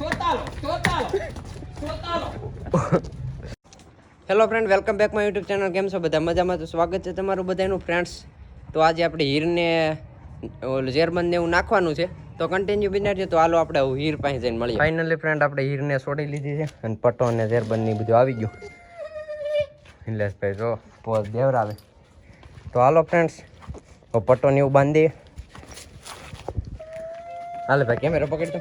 સોતાલો hello friend welcome back my YouTube channel કેમ છો બધા? મજામાં તો સ્વાગત છે તમારું બધાનું ફ્રેન્ડ્સ તો આજે આપણે હીરને ઓલું ઝેરબંધ ને એવું નાખવાનું છે. તો કન્ટિન્યુ બિનાર છે તો હાલો આપણે હીર પાસે જઈને મળીએ. ફાઇનલી ફ્રેન્ડ આપણે હીરને છોડી લીધી છે અને પટ્ટો અને ઝેરબંધ બધું આવી ગયું. નિલેશભાઈ જો પોઝ દેવરાવે. તો હાલો ફ્રેન્ડ્સ પટ્ટો ને એવું બાંધીએ. હાલે ભાઈ કેમેરો પકડતો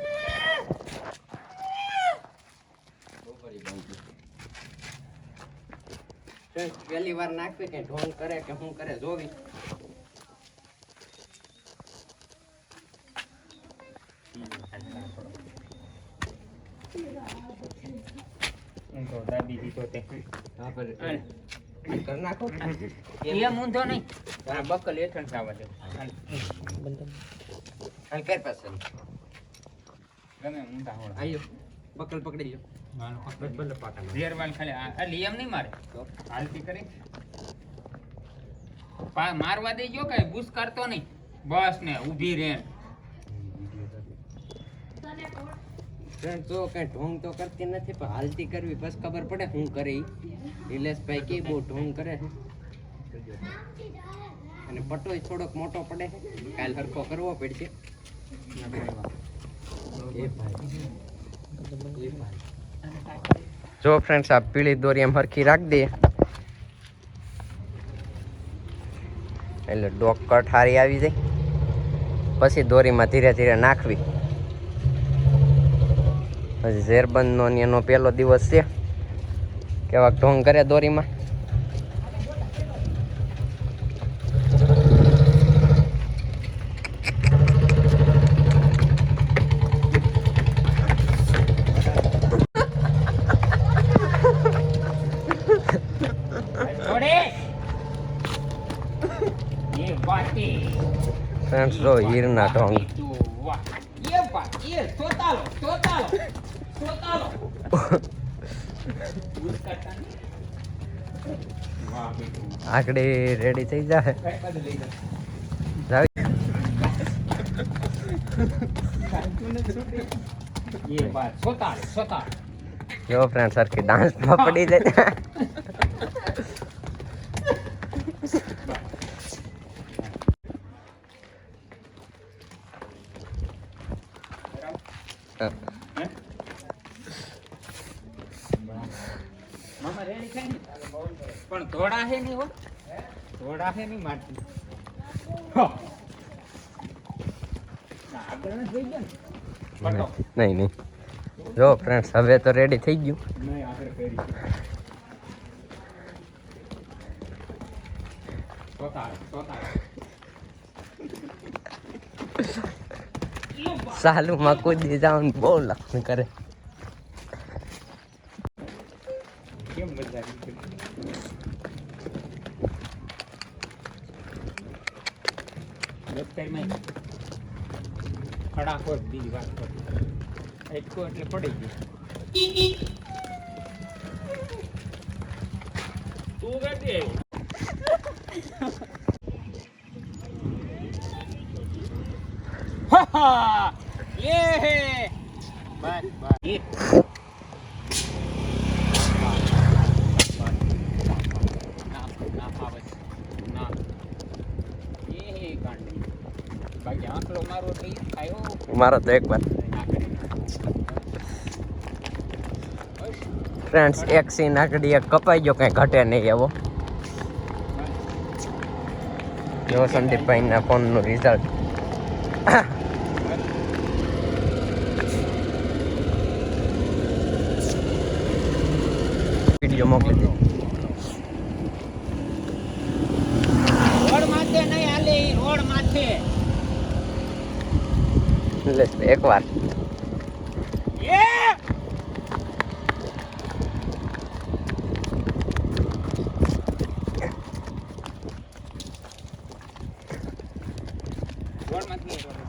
પહેલી વાર નાખવી કે ઢોંગ કરે કે શું કરે જોવી ઊંધો દાદી દીધો તે. હા પર કર નાખો. એમ ઊંધો નહીં. આ બકલ હેઠળ જવા દે. કર પાસે ગમે ઊંધા હોળ આયો. બકલ પકડી લ્યો. બસ ભલે પાટા ઝેર વાલ ખાલી આ આ નહીં મારે. તો? હાલતી કરી. પા મારવા દેજો કઈ બુસ કરતો નહીં. બસ ને ઊભી રહે. ફ્રેન્ડ તો કઈ ઢોંગ તો કરતી નથી પણ હાલતી કરવી બસ ખબર પડે હું કરે ઈ. નિલેશભાઈ કે બહુ ઢોંગ કરે છે. અને પટોય થોડોક મોટો પડે. કાલ હરખો કરવો પડશે. જો ફ્રેન્ડ્સ આ પીળી દોરી એમ હરખી રાખી દઈએ. એટલે ડોક કટ હારી આવી જાય. પછી દોરીમાં ધીરે ધીરે નાખવી. પછી ઝેરબંધનો એનો પહેલો દિવસ છે. કેવાક ઢોંગ કરે દોરીમાં છોડે એ વાટી ફ્રેન્ડ્સ જો હીરના ઢોંગ વાહ એ ભાઈ એ સોતાલો સોતાલો સોતાલો બુસ કરતા નહીં. હીરના ટોંગ આગળ રેડી થઈ જાય. જા જો ફ્રેન્ડ સરખી ડાન્સમાં પડી જાય મામા રેડી છે ને પણ ધોળા હે નહીં હો. નહીં. નહીં નહીં જો ફ્રેન્ડ્સ હવે તો રેડી થઈ ગયું. સાલુમાં કૂદી જાવ ને બહુ લખણ કરે. કર એટલે પડી ગયો. તું કરજે હા યે બસ બસ આવે મારો તો એક વાર ના કરે ફ્રેન્ડ્સ એક સીન આગળ એક કપાઈ ગયો કંઈ ઘટે નહીં એવો. જો સંદીપભાઈના ફોનનું રિઝલ્ટ વીડિયો મોકલી દે. રોડ માથે નહીં હાલે ઈ રોડ માથે. એટલે એક વાર યે રોડ માથે નહીં, રોડ મારવી જ જાય પેલા.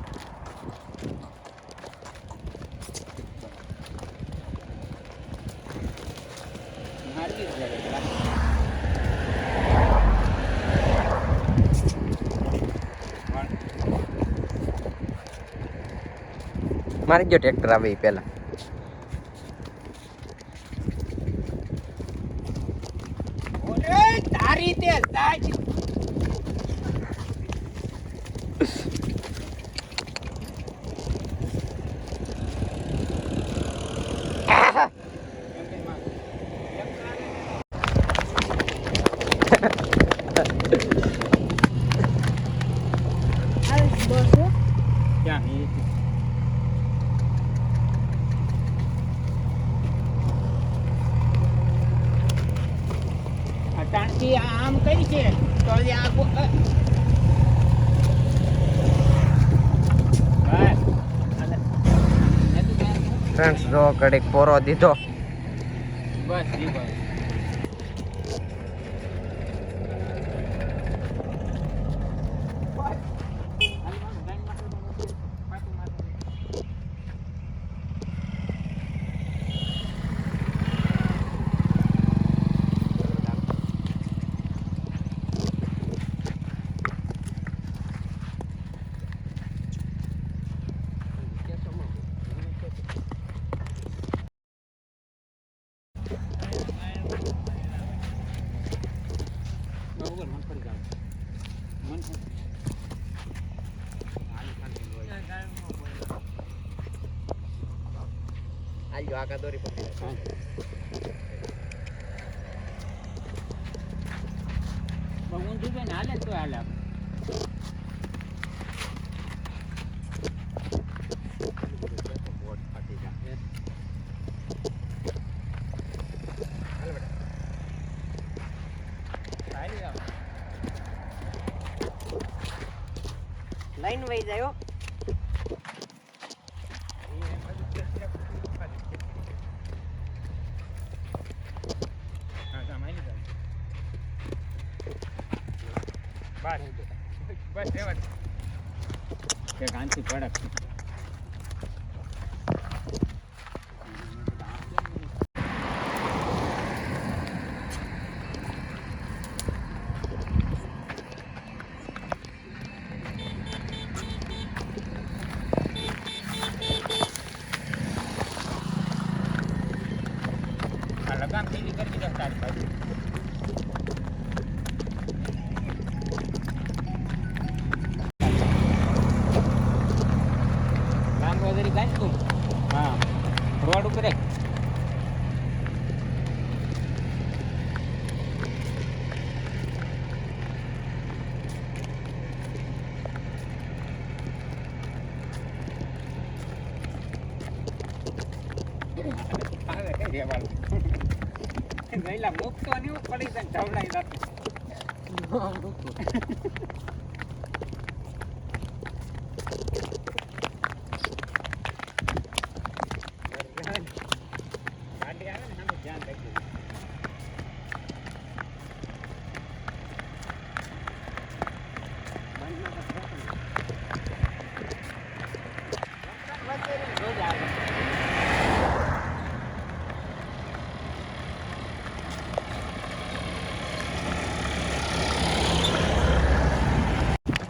મારી ગયો ટ્રેક્ટર આવે ઓલે તારી તે તાજ ક્યાં અટાણથી આમ કઈ છે તો આ. બસ? ફ્રેન્ડ્સ જો કડીક પોરો દીધો બસ જી બસ બરોબર મન પડી જાવ મન આલ્યો આગા દોરી પકડી હું જુદે ને હાલે તો હાલે આપણે. લાઈન વહી જાય. બસ બસ કાંતિ દે. જરી ગાંઠ તું હા. રોડ ઉપર આવે કઈ મૂકતો નહીં પડી જાય ઢવલાઈ જતું ગાડી આવે ને સામે ધ્યાન રાખજો બંધ ના કરશો પણ. રોજ આવે. આમાંય જ રોડમાંથી એલા.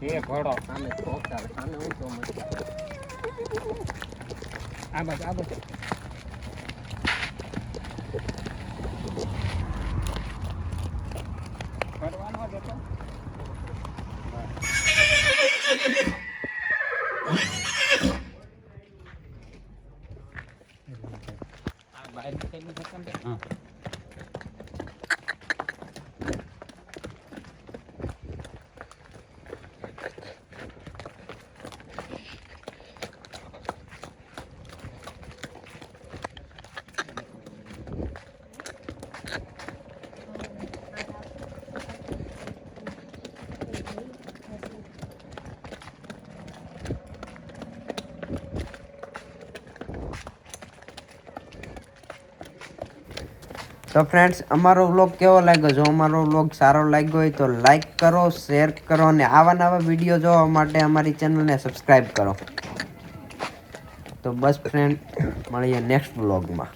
એ ઘોડો સામે ચોક સામે ઊંચો મસ્ત આ બાજુ આ બાજુ. તો ફ્રેન્ડ્સ અમારો વ્લોગ કેવો લાગ્યો? જો અમારો વ્લોગ સારો લાગ્યો હોય તો લાઈક કરો શેર કરો અને આવા નવા વીડિયો જોવા માટે અમારી ચેનલને સબસ્ક્રાઈબ કરો. તો બસ ફ્રેન્ડ મળીએ નેક્સ્ટ વ્લોગમાં